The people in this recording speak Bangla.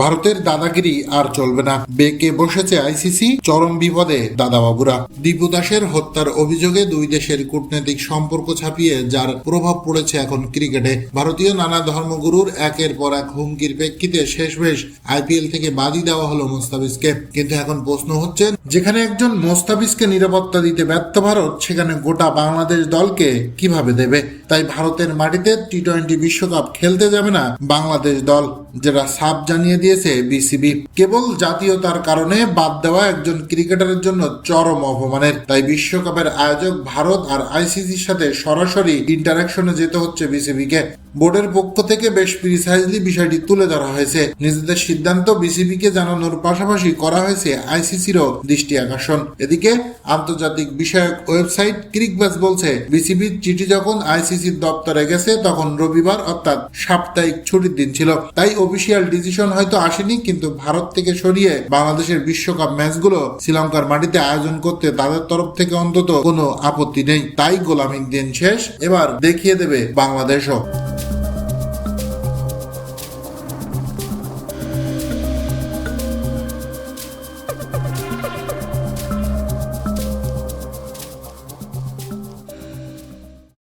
ভারতের দাদাগিরি আর চলবে না। বেঁকে বসেছে আইসিসি, চরম বিপদে দাদাবাবুরা। দীপু দাসের হত্যার অভিযোগে দুই দেশের কূটনৈতিক সম্পর্ক ছাপিয়ে যার প্রভাব পড়েছে এখন ক্রিকেটে। ভারতীয় নানা ধর্মগুরুর একের পর এক হুমকির প্রেক্ষিতে শেষমেশ আইপিএল থেকে বাদই দেওয়া হলো মোস্তাফিজকে। কিন্তু এখন প্রশ্ন হচ্ছে, যেখানে একজন মোস্তাফিজকে নিরাপত্তা দিতে ব্যর্থ ভারত, সেখানে গোটা বাংলাদেশ দলকে কীভাবে দেবে? তাই ভারতের মাটিতে টি টোয়েন্টি বিশ্বকাপ খেলতে যাবে না বাংলাদেশ দল, যেটা সাপ জানিয়ে দিয়েছে বিসিবি। কেবল জাতীয়তার কারণে বাদ দেওয়া একজন ক্রিকেটারের জন্য চরম অপমানের। তাই বিশ্বকাপের আয়োজক ভারত আর আইসিসির সাথে সরাসরি ইন্টারাকশনে যেতে হচ্ছে বিসিবিকে। বোর্ডের পক্ষ থেকে বেশ প্রিসাইজলি বিষয়টি তুলে ধরা হয়েছে। নিজেদের সিদ্ধান্ত বিসিবিকে জানানোর পাশাপাশি করা হয়েছে আইসিসিরও দৃষ্টি আকর্ষণ। এদিকে আন্তর্জাতিক বিষয়ক ওয়েবসাইট ক্রিকবাস বলছে, বিসিবির চিঠি যখন আইসিসির দপ্তরে গেছে, তখন রবিবার অর্থাৎ সাপ্তাহিক ছুটির দিন ছিল। তাই অফিসিয়াল ডিসিশন হয়তো আসেনি, কিন্তু ভারত থেকে সরিয়ে বাংলাদেশের বিশ্বকাপ ম্যাচগুলো শ্রীলঙ্কার মাটিতে আয়োজন করতে তাদের তরফ থেকে অন্তত কোনো আপত্তি নেই। তাই গোলামির দিন শেষ, এবার দেখিয়ে দেবে বাংলাদেশও।